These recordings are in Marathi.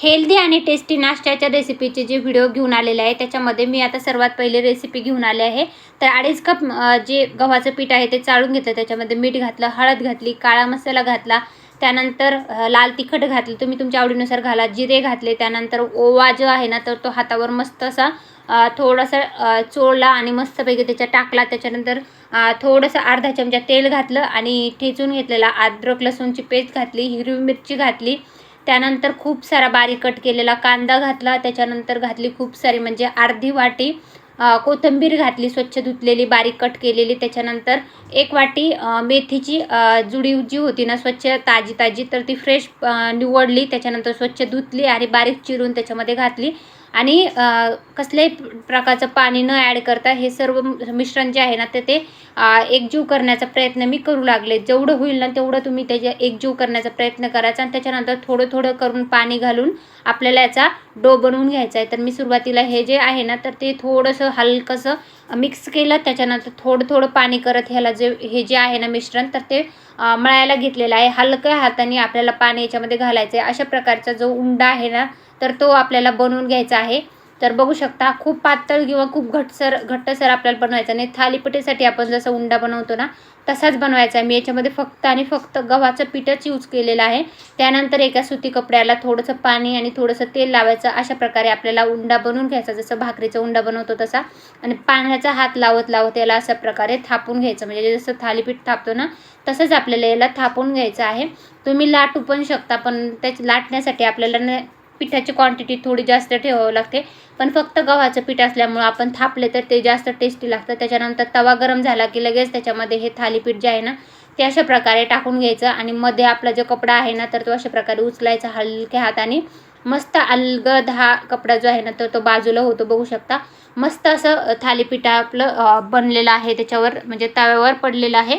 हेल्दी आणि टेस्टी नाश्त्याच्या रेसिपीचे जे व्हिडिओ घेऊन आलेले आहे त्याच्यामध्ये मी आता सर्वात पहिले रेसिपी घेऊन आले आहे. तर अडीच कप जे गव्हाचं पीठ आहे ते चाळून घेतलं त्याच्यामध्ये मीठ घातलं हळद घातली काळा मसाला घातला त्यानंतर लाल तिखट घातलं तुम्ही तुमच्या आवडीनुसार घाला जिरे घातले त्यानंतर ओवा जो आहे ना तर तो हातावर मस्त असा थोडासा चोळला आणि मस्तपैकी त्याच्यात टाकला त्याच्यानंतर थोडंसं अर्धा चमचा तेल घातलं आणि ठेचून घेतलेला अद्रक लसूणची पेस्ट घातली हिरवी मिरची घातली त्यानंतर खूप सारा बारीक कट केलेला कांदा घातला. त्याच्यानंतर घातली खूप सारी म्हणजे अर्धी वाटी कोथिंबीर घातली स्वच्छ धुतलेली बारीक कट केलेली. त्याच्यानंतर एक वाटी मेथीची जुडी जी होती ना स्वच्छ ताजी ताजी तर ती फ्रेश निवडली. त्याच्यानंतर स्वच्छ धुतली आणि बारीक चिरून त्याच्यामध्ये घातली. आणि कसल्याही प्रकारचं पाणी न ॲड करता हे सर्व मिश्रण जे आहे ना ते ते एकजीव करण्याचा प्रयत्न मी करू लागले. जेवढं होईल ना तेवढं तुम्ही त्याच्या एकजीव करण्याचा प्रयत्न करायचा आणि त्याच्यानंतर थोडं थोडं करून पाणी घालून आपल्याला याचा डो बनवून घ्यायचा आहे. तर मी सुरुवातीला हे जे आहे ना तर ते थोडंसं हलकंसं मिक्स केलं त्याच्यानंतर थोडं थोडं पाणी करत ह्याला जे हे जे आहे ना मिश्रण तर ते मळायला घेतलेलं आहे. हलक्या हाताने आपल्याला पाणी याच्यामध्ये घालायचं आहे अशा प्रकारचा जो उंडा आहे ना तर तो आपल्याला बनवून घ्यायचा आहे. तर बघू शकता खूप पातळ किंवा खूप घटसर घट्टसर आपल्याला बनवायचा नाही थालीपीठेसाठी आपण जसं उंडा बनवतो ना तसाच बनवायचा आहे. मी याच्यामध्ये फक्त आणि फक्त गव्हाचं पीठच यूज केलेलं आहे. त्यानंतर एका सुती कपड्याला थोडंसं पाणी आणि थोडंसं तेल लावायचं. अशा प्रकारे आपल्याला उंडा बनवून घ्यायचा जसं भाकरीचा उंडा बनवतो तसा. आणि पाण्याचा हात लावत लावत याला अशा प्रकारे थापून घ्यायचं. म्हणजे जसं थालीपीठ थापतो ना तसंच आपल्याला याला थापून घ्यायचं आहे. तुम्ही लाटू पण शकता पण त्याची लाटण्यासाठी आपल्याला न पिठाची क्वांटिटी थोडी जास्त ठेवावं लागते. पण फक्त गव्हाचं पीठ असल्यामुळं आपण थापले तर ते जास्त टेस्टी लागतं. त्याच्यानंतर तवा गरम झाला की लगेच त्याच्यामध्ये हे थालीपीठ जे आहे ना ते अशा प्रकारे टाकून घ्यायचं आणि मध्ये आपला जो कपडा आहे ना तर तो अशा प्रकारे उचलायचा हलक्या हाताने. मस्त अलगद हा कपडा जो आहे ना तर तो बाजूला होतो बघू शकता. मस्त असं थालीपीठ आपलं बनलेलं आहे. त्याच्यावर म्हणजे तव्यावर पडलेलं आहे.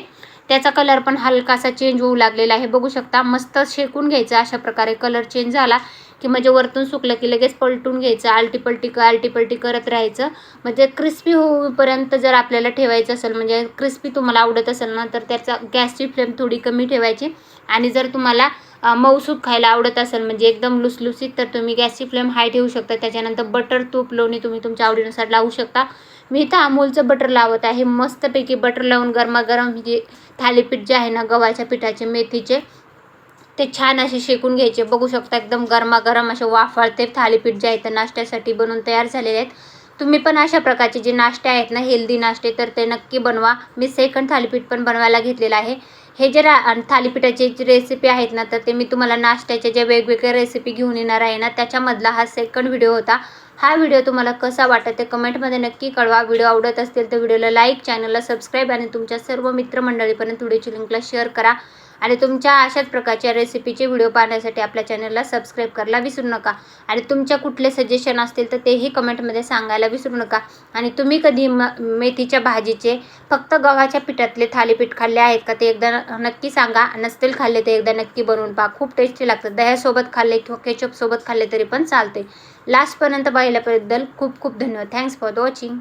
त्याचा कलर पण हलकासा चेंज होऊ लागलेला आहे. बघू शकता मस्त शेकून घ्यायचं अशा प्रकारे कलर चेंज झाला की म्हणजे वरतून सुकलं की लगेच पलटून घ्यायचं आलटीपलटी आलटीपलटी करत राहायचं. म्हणजे क्रिस्पी होईपर्यंत जर आपल्याला ठेवायचं असेल म्हणजे क्रिस्पी तुम्हाला आवडत असेल ना तर त्याचा गॅसची फ्लेम थोडी कमी ठेवायची. आणि जर तुम्हाला मऊसूप मऊसूत खायला आवडत असेल म्हणजे एकदम लुसलुसीत तर तुम्ही गॅसची फ्लेम हाय ठेवू शकता. त्याच्यानंतर बटर तूप लोणी तुम्ही तुमच्या आवडीनुसार लावू शकता. मी इथं अमूलचं बटर लावत आहे. मस्तपैकी बटर लावून गरमागरम जे थालीपीठ जे आहे ना गव्हाच्या पिठाचे मेथीचे ते छान असे शेकून घ्यायचे. बघू शकता एकदम गरमागरम असे वाफाळते थालीपीठ जे आहे ते नाश्त्यासाठी बनवून तयार झालेले आहेत. तुम्ही पण अशा प्रकारचे जे नाश्ते आहेत ना हेल्दी नाश्ते तर ते नक्की बनवा. मी सेकंड थालीपीठ पण बनवायला घेतलेलं आहे. हे जे रा आणि थालीपीठाचे जे रेसिपी आहेत ना तर ते मी तुम्हाला नाश्त्याच्या ज्या वेगवेगळ्या रेसिपी घेऊन येणार आहे ना त्याच्यामधला हा सेकंड व्हिडिओ होता. हा व्हिडिओ तुम्हाला कसा वाटत ते कमेंटमध्ये नक्की कळवा. व्हिडिओ आवडत असतील तर व्हिडिओला लाईक चॅनलला सबस्क्राईब आणि तुमच्या सर्व मित्रमंडळीपर्यंत व्हिडिओची लिंकला शेअर करा. आणि तुमच्या अशाच प्रकारच्या रेसिपीचे व्हिडिओ पाहण्यासाठी आपल्या चॅनलला सबस्क्राईब करायला विसरू नका. आणि तुमच्या कुठले सजेशन असतील तर तेही कमेंटमध्ये सांगायला विसरू नका. आणि तुम्ही कधी म मेथीच्या भाजीचे फक्त गव्हाच्या पिठातले थालीपीठ खाल्ले आहेत का ते एकदा नक्की सांगा. नसतील खाल्ले ते एकदा नक्की बनवून पहा. खूप टेस्टी लागतं. दह्यासोबत खाल्ले किंवा केचपसोबत खाल्ले तरी पण चालते लास्टपर्यंत पाहिल्याबद्दल खूप खूप धन्यवाद. Thanks for the watching